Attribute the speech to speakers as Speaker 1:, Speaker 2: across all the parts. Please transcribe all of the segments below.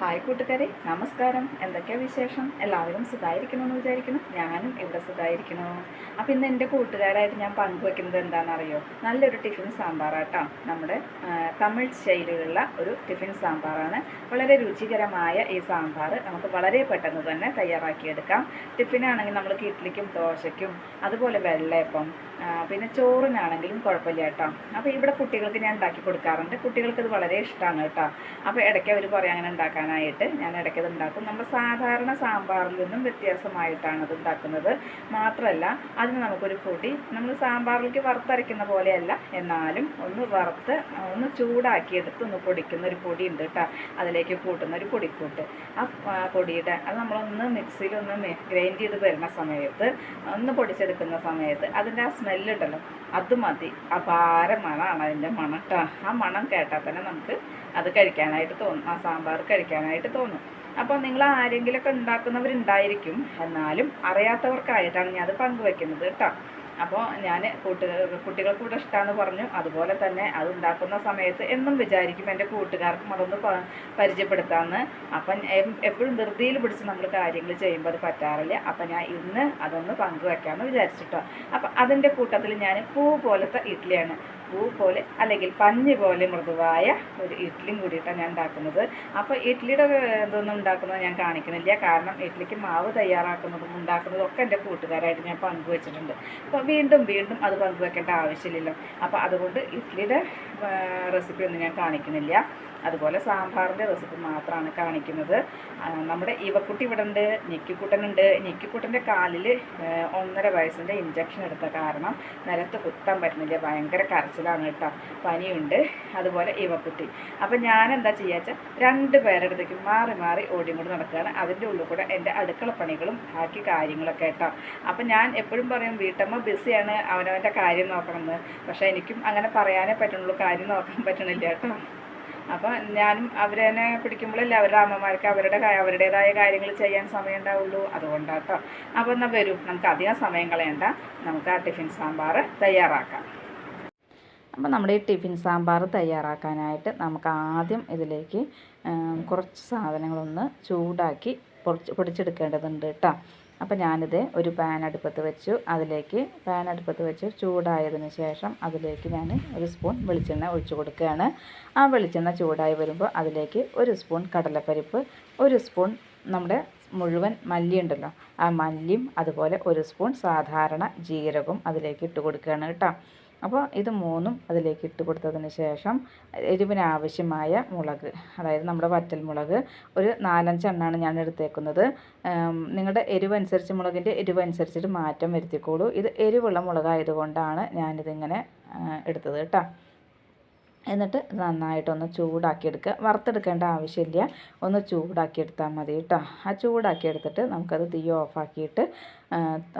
Speaker 1: Hi കൂട്ടുകാരെ നമസ്കാരം. എന്തൊക്കെയാണ് വിശേഷം? എല്ലാവരും സുഖമായിരിക്കണമെന്ന് വിചാരിക്കുന്നു. ഞാനും ഇവിടെ സുഖമായിരിക്കണം അപ്പോൾ ഇന്ന് എന്റെ കൂട്ടുകാരായിട്ട് ഞാൻ പങ്കുവെക്കുന്നത് എന്താണെന്നറിയോ? നല്ലൊരു ടിഫിൻ സാമ്പാറാട്ടോ. നമ്മുടെ തമിഴ് ശൈലിയിലുള്ള ഒരു ടിഫിൻ സാമ്പാറാണ്. വളരെ രുചികരമായ ഈ സാമ്പാർ നമുക്ക് വളരെ പെട്ടെന്ന് തന്നെ തയ്യാറാക്കിയെടുക്കാം. ടിഫിനാണെങ്കിൽ നമ്മൾ ഇഡ്ഡലിക്കും ദോശയ്ക്കും അതുപോലെ വെള്ളയപ്പം പിന്നെ ചോറിനാണെങ്കിലും കുഴപ്പമില്ല കേട്ടോ അപ്പോൾ ഇവിടെ കുട്ടികൾക്ക് ഞാൻ ഉണ്ടാക്കി കൊടുക്കാറുണ്ട്. കുട്ടികൾക്ക് ഇത് വളരെ ഇഷ്ടമാണ് കേട്ടോ. അപ്പോൾ ഇടയ്ക്ക് അവർ പറയും അങ്ങനെ ഉണ്ടാക്കാനായിട്ട് ഞാൻ ഇടയ്ക്ക് ഇത് ഉണ്ടാക്കും. നമ്മൾ സാധാരണ സാമ്പാറിൽ നിന്നും വ്യത്യാസമായിട്ടാണ് അത് ഉണ്ടാക്കുന്നത്. മാത്രമല്ല അതിന് നമുക്കൊരു പൊടി നമ്മൾ സാമ്പാറിലേക്ക് വറുത്തരയ്ക്കുന്ന പോലെയല്ല എന്നാലും ഒന്ന് വറുത്ത് ഒന്ന് ചൂടാക്കിയെടുത്ത് ഒന്ന് പൊടിക്കുന്ന ഒരു പൊടി ഉണ്ട് കേട്ടോ. അതിലേക്ക് കൂട്ടുന്ന ഒരു പൊടിക്കൂട്ട്. ആ പൊടിയുടെ അത് നമ്മളൊന്ന് മിക്സിയിൽ ഒന്ന് ഗ്രൈൻഡ് ചെയ്ത് വരുന്ന സമയത്ത് ഒന്ന് പൊടിച്ചെടുക്കുന്ന സമയത്ത് അതിന്റെ ആ സ്മെല്ലുണ്ടല്ലോ അത് മതി. അപാര മണമാണ് അതിന്റെ മണം കേട്ടോ. ആ മണം കേട്ടാൽ തന്നെ നമുക്ക് അത് കഴിക്കാനായിട്ട് തോന്നും. ആ സാമ്പാർ കഴിക്കാനായിട്ട് തോന്നും. അപ്പോൾ നിങ്ങൾ ആരെങ്കിലുമൊക്കെ ഉണ്ടാക്കുന്നവരുണ്ടായിരിക്കും. എന്നാലും അറിയാത്തവർക്കായിട്ടാണ് ഞാൻ അത് പങ്കുവെക്കുന്നത് കേട്ടോ. അപ്പോൾ ഞാൻ കൂട്ടുകാർ കുട്ടികൾക്ക് കൂടെ ഇഷ്ടമാണെന്ന് പറഞ്ഞു. അതുപോലെ തന്നെ അത് ഉണ്ടാക്കുന്ന സമയത്ത് എന്നും വിചാരിക്കും എന്റെ കൂട്ടുകാർക്കും അതൊന്ന് പരിചയപ്പെടുത്താമെന്ന് അപ്പം എപ്പോഴും ധൃതിയിൽ പിടിച്ച് നമ്മൾ കാര്യങ്ങൾ ചെയ്യുമ്പോൾ അത് പറ്റാറില്ല. അപ്പം ഞാൻ ഇന്ന് അതൊന്ന് പങ്കുവെക്കാമെന്ന് വിചാരിച്ചിട്ടോ. അപ്പം അതിന്റെ കൂട്ടത്തിൽ ഞാൻ പൂ പോലത്തെ ഇഡ്ഡലിയാണ് പൂ പോലെ അല്ലെങ്കിൽ പഞ്ഞി പോലെ മൃദുവായ ഒരു ഇഡ്ഡലിയും കൂടിയിട്ടാണ് ഞാൻ ഉണ്ടാക്കുന്നത്. അപ്പോൾ ഇഡ്ഡലിയുടെ ഇതൊന്നും ഉണ്ടാക്കുന്നത് ഞാൻ കാണിക്കുന്നില്ല. കാരണം ഇഡ്ഡലിക്ക് മാവ് തയ്യാറാക്കുന്നതും ഉണ്ടാക്കുന്നതും ഒക്കെ എന്റെ കൂട്ടുകാരായിട്ട് ഞാൻ പങ്കുവച്ചിട്ടുണ്ട്. അപ്പോൾ വീണ്ടും വീണ്ടും അത് പങ്കുവെക്കേണ്ട ആവശ്യമില്ലല്ലോ. അപ്പോൾ അതുകൊണ്ട് ഇഡ്ഡലിയുടെ റെസിപ്പി ഒന്നും ഞാൻ കാണിക്കുന്നില്ല. അതുപോലെ സാമ്പാറിന്റെ റെസിപ്പി മാത്രമാണ് കാണിക്കുന്നത്. നമ്മുടെ ഇവക്കുട്ടി ഇവിടെ ഉണ്ട് ഞെക്കിക്കുട്ടനുണ്ട്. ഞെക്കിക്കുട്ടന്റെ കാലിൽ ഒന്നര വയസ്സിന്റെ ഇഞ്ചക്ഷൻ എടുത്ത കാരണം നിലത്ത് കുത്താൻ പറ്റുന്നില്ല. ഭയങ്കര കരച്ചിലാണ് കേട്ടോ. പനിയുണ്ട്. അതുപോലെ ഇവക്കുട്ടി. അപ്പം ഞാൻ എന്താ ചെയ്യാച്ച രണ്ട് പേരെടുത്തേക്ക് മാറി മാറി ഓടിയും കൂടി നടക്കുകയാണ്. അതിന്റെ ഉള്ളിൽ കൂടെ എന്റെ അടുക്കള പണികളും ബാക്കി കാര്യങ്ങളൊക്കെ കേട്ടോ. അപ്പം ഞാൻ എപ്പോഴും പറയും വീട്ടമ്മ ബിസിയാണ് അവനവന്റെ കാര്യം നോക്കണമെന്ന്. പക്ഷേ എനിക്കും അങ്ങനെ പറയാനേ പറ്റുള്ളൂ കാര്യം നോക്കാൻ പറ്റണില്ല കേട്ടോ. അപ്പം ഞാനും അവരെന്നെ പിടിക്കുമ്പോഴല്ലേ അവരുടെ അമ്മമാർക്ക് അവരുടെ അവരുടേതായ കാര്യങ്ങൾ ചെയ്യാൻ സമയം ഉണ്ടാവുള്ളൂ. അതുകൊണ്ടാട്ടോ. അപ്പോൾ എന്നാൽ വരൂ. നമുക്ക് അധികം സമയം കളയണ്ട. നമുക്ക് ആ ടിഫിൻ സാമ്പാർ തയ്യാറാക്കാം. അപ്പോൾ നമ്മുടെ ഈ ടിഫിൻ സാമ്പാർ തയ്യാറാക്കാനായിട്ട് നമുക്ക് ആദ്യം ഇതിലേക്ക് കുറച്ച് സാധനങ്ങളൊന്ന് ചൂടാക്കി പൊടിച്ച് പൊടിച്ചെടുക്കേണ്ടതുണ്ട് കേട്ടോ. അപ്പോൾ ഞാനിത് ഒരു പാൻ അടുപ്പത്ത് വെച്ചു. അതിലേക്ക് പാൻ അടുപ്പത്ത് വെച്ച് ചൂടായതിന് ശേഷം അതിലേക്ക് ഞാൻ ഒരു സ്പൂൺ വെളിച്ചെണ്ണ ഒഴിച്ചു കൊടുക്കുകയാണ്. ആ വെളിച്ചെണ്ണ ചൂടായി വരുമ്പോൾ അതിലേക്ക് ഒരു സ്പൂൺ കടലപ്പരിപ്പ് ഒരു സ്പൂൺ നമ്മുടെ മുഴുവൻ മല്ലി ഉണ്ടല്ലോ ആ മല്ലിയും അതുപോലെ ഒരു സ്പൂൺ സാധാരണ ജീരകവും അതിലേക്ക് ഇട്ട് കൊടുക്കുകയാണ് കേട്ടോ. അപ്പോൾ ഇത് മൂന്നും അതിലേക്ക് ഇട്ട് കൊടുത്തതിന് ശേഷം എരിവിന് ആവശ്യമായ മുളക് അതായത് നമ്മുടെ വറ്റൽ മുളക് ഒരു നാലഞ്ച് നാലഞ്ചെണ്ണാണ് ഞാൻ എടുത്തേക്കുന്നത്. നിങ്ങളുടെ എരിവനുസരിച്ച് മുളകിന്റെ എരിവനുസരിച്ചിട്ട് മാറ്റം വരുത്തിക്കോളൂ. ഇത് എരിവുള്ള മുളകായതുകൊണ്ടാണ് ഞാനിതിങ്ങനെ എടുത്തത് കേട്ടോ. എന്നിട്ട് നന്നായിട്ടൊന്ന് ചൂടാക്കിയെടുക്കുക. വറുത്തെടുക്കേണ്ട ആവശ്യമില്ല. ഒന്ന് ചൂടാക്കിയെടുത്താൽ മതി കേട്ടോ. ആ ചൂടാക്കിയെടുത്തിട്ട് നമുക്കത് തീ ഓഫാക്കിയിട്ട്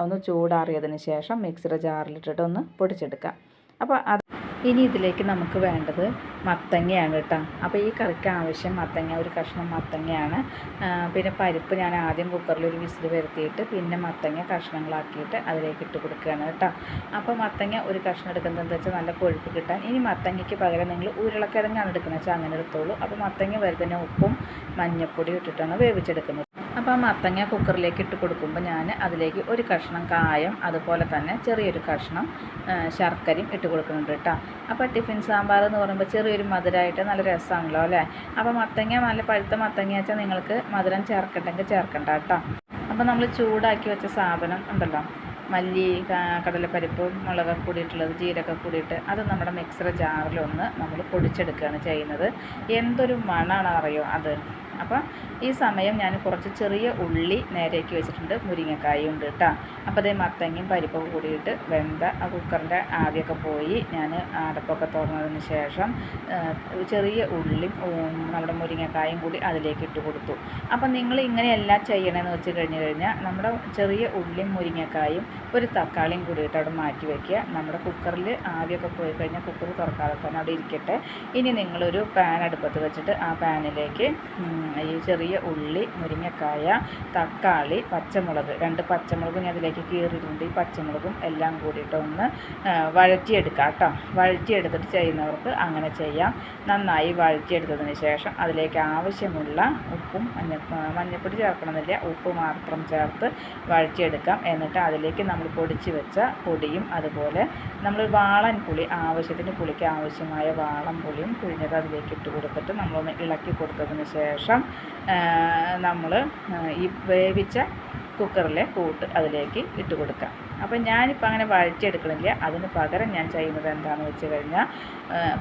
Speaker 1: ഒന്ന് ചൂടാറിയതിന് ശേഷം മിക്സിയുടെ ജാറിലിട്ടിട്ട് ഒന്ന് പൊടിച്ചെടുക്കാം അപ്പോൾ അത് ഇനി ഇതിലേക്ക് നമുക്ക് വേണ്ടത് മത്തങ്ങയാണ് കേട്ടോ. അപ്പോൾ ഈ കറിക്ക് ആവശ്യം മത്തങ്ങ ഒരു കഷ്ണം മത്തങ്ങയാണ്. പിന്നെ പരിപ്പ് ഞാൻ ആദ്യം കുക്കറിൽ ഒരു വിസിൽ വരുത്തിയിട്ട് പിന്നെ മത്തങ്ങ കഷ്ണങ്ങളാക്കിയിട്ട് അതിലേക്ക് ഇട്ട് കൊടുക്കുകയാണ് കേട്ടോ. അപ്പോൾ മത്തങ്ങ ഒരു കഷ്ണം എടുക്കുന്നത് എന്താ വെച്ചാൽ നല്ല കൊഴുപ്പ് കിട്ടാൻ. ഇനി മത്തങ്ങയ്ക്ക് പകരം നിങ്ങൾ ഉരുളക്കിഴങ്ങാണ് എടുക്കുന്നത് വെച്ചാൽ അങ്ങനെ എടുത്തോളൂ. അപ്പോൾ മത്തങ്ങ വെറുതെ ഉപ്പും മഞ്ഞൾപ്പൊടി ഇട്ടിട്ടാണ് വേവിച്ചെടുക്കുന്നത്. അപ്പോൾ ആ മത്തങ്ങ കുക്കറിലേക്ക് ഇട്ട് കൊടുക്കുമ്പോൾ ഞാൻ അതിലേക്ക് ഒരു കഷ്ണം കായം അതുപോലെ തന്നെ ചെറിയൊരു കഷ്ണം ശർക്കരയും ഇട്ട് കൊടുക്കുന്നുണ്ട് കേട്ടോ അപ്പോൾ ടിഫിൻ സാമ്പാർ എന്ന് പറയുമ്പോൾ ചെറിയൊരു മധുരമായിട്ട് നല്ല രസമാണല്ലോ അല്ലേ? അപ്പോൾ മത്തങ്ങ നല്ല പഴുത്ത മത്തങ്ങ വെച്ചാൽ നിങ്ങൾക്ക് മധുരം ചേർക്കണ്ടെങ്കിൽ ചേർക്കണ്ട കേട്ടോ അപ്പോൾ നമ്മൾ ചൂടാക്കി വെച്ച സാധനം ഉണ്ടല്ലോ മല്ലി കടലപ്പരിപ്പ് മുളക് കൂടിയിട്ടുള്ളത് ജീരകം കൂടിയിട്ട് അത് നമ്മുടെ മിക്സർ ജാറിലൊന്ന് നമ്മൾ പൊടിച്ചെടുക്കുകയാണ് ചെയ്യുന്നത്. എന്തൊരു മണമാണ് അറിയോ അത്? അപ്പോൾ ഈ സമയം ഞാൻ കുറച്ച് ചെറിയ ഉള്ളി നേരേക്ക് വെച്ചിട്ടുണ്ട്. മുരിങ്ങക്കായും ഉണ്ട് കേട്ടോ അപ്പോൾ അതേ മത്തങ്ങയും പരിപ്പൊക്കെ കൂടിയിട്ട് വെന്ത ആ കുക്കറിന്റെ ആവിയൊക്കെ പോയി. ഞാൻ അടപ്പൊക്കെ തുറന്നതിന് ശേഷം ചെറിയ ഉള്ളി നമ്മുടെ മുരിങ്ങക്കായും കൂടി അതിലേക്ക് ഇട്ട് കൊടുത്തു. അപ്പം നിങ്ങൾ ഇങ്ങനെയല്ല ചെയ്യണമെന്ന് വെച്ച് കഴിഞ്ഞ് കഴിഞ്ഞാൽ നമ്മുടെ ചെറിയ ഉള്ളിയും മുരിങ്ങക്കായും ഒരു തക്കാളിയും കൂടിയിട്ട് അവിടെ മാറ്റി വയ്ക്കുക നമ്മുടെ കുക്കറിൽ ആവിയൊക്കെ പോയി കഴിഞ്ഞാൽ കുക്കർ തുറക്കാതെ തന്നെ അവിടെ ഇരിക്കട്ടെ. ഇനി നിങ്ങളൊരു പാൻ അടുപ്പത്ത് വെച്ചിട്ട് ആ പാനിലേക്ക് ഈ ചെറിയ ഉള്ളി മുരിങ്ങക്കായ തക്കാളി പച്ചമുളക്. രണ്ട് പച്ചമുളകും ഞാൻ അതിലേക്ക് കീറിയിട്ടുണ്ട്. ഈ പച്ചമുളകും എല്ലാം കൂടിയിട്ട് ഒന്ന് വഴറ്റിയെടുക്കുക വഴറ്റിയെടുക്കാം കേട്ടോ. വഴറ്റിയെടുത്തിട്ട് ചെയ്യുന്നവർക്ക് അങ്ങനെ ചെയ്യാം. നന്നായി വഴറ്റിയെടുത്തതിന് ശേഷം അതിലേക്ക് ആവശ്യമുള്ള ഉപ്പും മഞ്ഞ മഞ്ഞപ്പൊടി ചേർക്കണമെന്നില്ല. ഉപ്പ് മാത്രം ചേർത്ത് വഴറ്റിയെടുക്കാം. എന്നിട്ട് അതിലേക്ക് നമ്മൾ പൊടിച്ച് വെച്ച പൊടിയും അതുപോലെ നമ്മൾ വാളൻ പുളി ആവശ്യത്തിന് പുളിക്ക് ആവശ്യമായ വാളൻ പുളിയും പിഴിഞ്ഞത് അതിലേക്ക് ഇട്ട് കൊടുത്തിട്ട് നമ്മളൊന്ന് ഇളക്കി കൊടുത്തതിന് ശേഷം നമ്മൾ ഈ വേവിച്ച കുക്കറിലെ കൂട്ട് അതിലേക്ക് ഇട്ട് കൊടുക്കാം. അപ്പം ഞാനിപ്പോൾ അങ്ങനെ വഴറ്റിയെടുക്കണില്ല. അതിന് പകരം ഞാൻ ചെയ്യുന്നത് എന്താണെന്ന് വെച്ച് കഴിഞ്ഞാൽ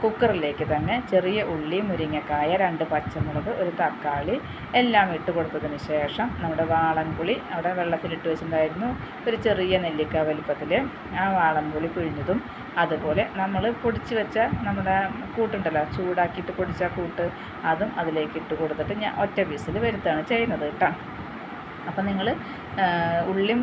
Speaker 1: കുക്കറിലേക്ക് തന്നെ ചെറിയ ഉള്ളി മുരിങ്ങക്കായ രണ്ട് പച്ചമുളക് ഒരു തക്കാളി എല്ലാം ഇട്ട് കൊടുത്തതിന് ശേഷം നമ്മുടെ വാളൻപുളി അവിടെ വെള്ളത്തിലിട്ട് വെച്ചിട്ടുണ്ടായിരുന്നു. ഒരു ചെറിയ നെല്ലിക്ക വലിപ്പത്തിൽ ആ വാളൻപുളി പിഴിഞ്ഞതും അതുപോലെ നമ്മൾ പൊടിച്ച് വെച്ച നമ്മുടെ കൂട്ടുണ്ടല്ലോ ചൂടാക്കിയിട്ട് പൊടിച്ച കൂട്ട് അതും അതിലേക്ക് ഇട്ട് കൊടുത്തിട്ട് ഞാൻ ഒറ്റ പീസിൽ വരുത്താണ് ചെയ്യുന്നത് കേട്ടോ. അപ്പം നിങ്ങൾ ഉള്ളിയും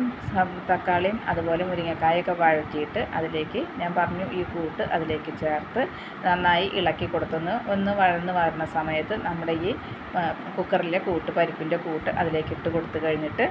Speaker 1: തക്കാളിയും അതുപോലെ മുരിങ്ങക്കായൊക്കെ വഴറ്റിയിട്ട് അതിലേക്ക് ഞാൻ പറഞ്ഞു ഈ കൂട്ട് അതിലേക്ക് ചേർത്ത് നന്നായി ഇളക്കി കൊടുത്തൊന്ന് ഒന്ന് വഴന്ന് വരുന്ന സമയത്ത് നമ്മുടെ ഈ കുക്കറിലെ കൂട്ട് പരിപ്പിന്റെ കൂട്ട് അതിലേക്ക് ഇട്ട് കൊടുത്തു കഴിഞ്ഞിട്ട്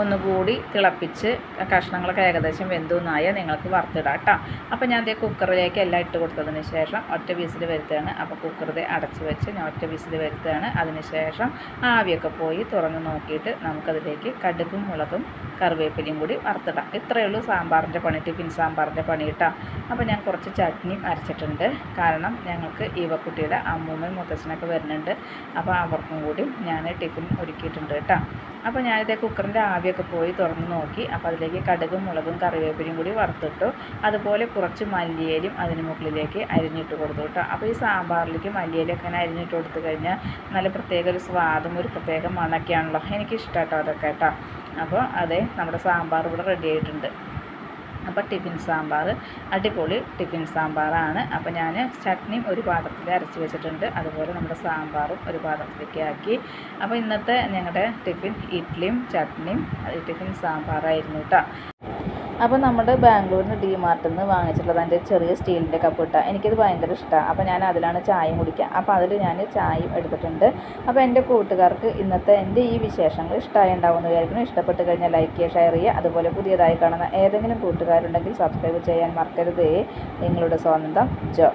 Speaker 1: ഒന്നുകൂടി തിളപ്പിച്ച് കഷ്ണങ്ങളൊക്കെ ഏകദേശം വെന്തുന്നായ നിങ്ങൾക്ക് വറുത്തിടാം കേട്ടോ. അപ്പോൾ ഞാൻ അതേ കുക്കറിലേക്ക് എല്ലാം ഇട്ട് കൊടുത്തതിന് ശേഷം ഒറ്റ വിസിൽ വരുത്തുകയാണ്. അപ്പോൾ കുക്കറിതെ അടച്ച് വെച്ച് ഞാൻ ഒറ്റ വിസിൽ വരുത്തുകയാണ്. അതിന് ശേഷം ആവിയൊക്കെ പോയി തുറന്ന് നോക്കിയിട്ട് നമുക്കതിലേക്ക് കടുകും മുളകും കറിവേപ്പിലയും കൂടി വറുത്തിടാം. ഇത്രയേ ഉള്ളൂ സാമ്പാറിന്റെ പണി ടിഫിൻ സാമ്പാറിന്റെ പണി കിട്ടാം. അപ്പോൾ ഞാൻ കുറച്ച് ചട്നിയും അരച്ചിട്ടുണ്ട്. കാരണം ഞങ്ങൾക്ക് ഈവക്കുട്ടിയുടെ അമ്മൂമ്മയും മുത്തച്ഛനൊക്കെ വരുന്നുണ്ട്. അപ്പോൾ അവർക്കും കൂടി ഞാൻ ടിഫിൻ ഒരുക്കിയിട്ടുണ്ട് കേട്ടോ. അപ്പോൾ ഞാനിതേ കുക്കറിന്റെ ആവിയൊക്കെ പോയി തുറന്ന് നോക്കി. അപ്പോൾ അതിലേക്ക് കടുകും മുളകും കറിവേപ്പിലയും കൂടി വറുത്തിട്ടു. അതുപോലെ കുറച്ച് മല്ലിയിലും അതിന് മുകളിലേക്ക് അരിഞ്ഞിട്ട് കൊടുത്തു കേട്ടോ. അപ്പോൾ ഈ സാമ്പാറിലേക്ക് മല്ലിയിലൊക്കെ അരിഞ്ഞിട്ട് കൊടുത്തു കഴിഞ്ഞാൽ നല്ല പ്രത്യേക ഒരു സ്വാദും ഒരു പ്രത്യേക മണമൊക്കെയാണല്ലോ. എനിക്കിഷ്ടം കേട്ടോ അതൊക്കെ കേട്ടോ. അപ്പോൾ അതെ നമ്മുടെ സാമ്പാർ ഇവിടെ റെഡി ആയിട്ടുണ്ട്. അപ്പോൾ ടിഫിൻ സാമ്പാർ അടിപൊളി ടിഫിൻ സാമ്പാറാണ്. അപ്പോൾ ഞാൻ ചട്നിയും ഒരു പാത്രത്തിൽ അരച്ച് വെച്ചിട്ടുണ്ട്. അതുപോലെ നമ്മുടെ സാമ്പാറും ഒരു പാത്രത്തിലേക്ക് ആക്കി. അപ്പോൾ ഇന്നത്തെ ഞങ്ങളുടെ ടിഫിൻ ഇഡ്ഡലിയും ചട്നിയും ടിഫിൻ സാമ്പാറായിരുന്നു കേട്ടോ. അപ്പോൾ നമ്മുടെ ബാംഗ്ലൂരിന് ഡി മാർട്ടിൽ നിന്ന് വാങ്ങിച്ചിട്ടുള്ളത് അതിന്റെ ചെറിയ സ്റ്റീലിന്റെ കപ്പ് ഇട്ടാൽ എനിക്കത് ഭയങ്കര ഇഷ്ടമാണ് അപ്പോൾ ഞാൻ അതിലാണ് ചായയും കുടിക്കുക അപ്പോൾ അതിൽ ഞാൻ ചായയും എടുത്തിട്ടുണ്ട്. അപ്പോൾ എന്റെ കൂട്ടുകാർക്ക് ഇന്നത്തെ എന്റെ ഈ വിശേഷങ്ങൾ ഇഷ്ടമായി ഉണ്ടാവുമെന്ന് വിചാരിക്കുന്നു. ഇഷ്ടപ്പെട്ട് കഴിഞ്ഞാൽ ലൈക്ക് ചെയ്യുക ഷെയർ ചെയ്യുക. അതുപോലെ പുതിയതായി കാണുന്ന ഏതെങ്കിലും കൂട്ടുകാരുണ്ടെങ്കിൽ സബ്സ്ക്രൈബ് ചെയ്യാൻ മറക്കരുതേ. നിങ്ങളുടെ സ്വന്തം ജോ.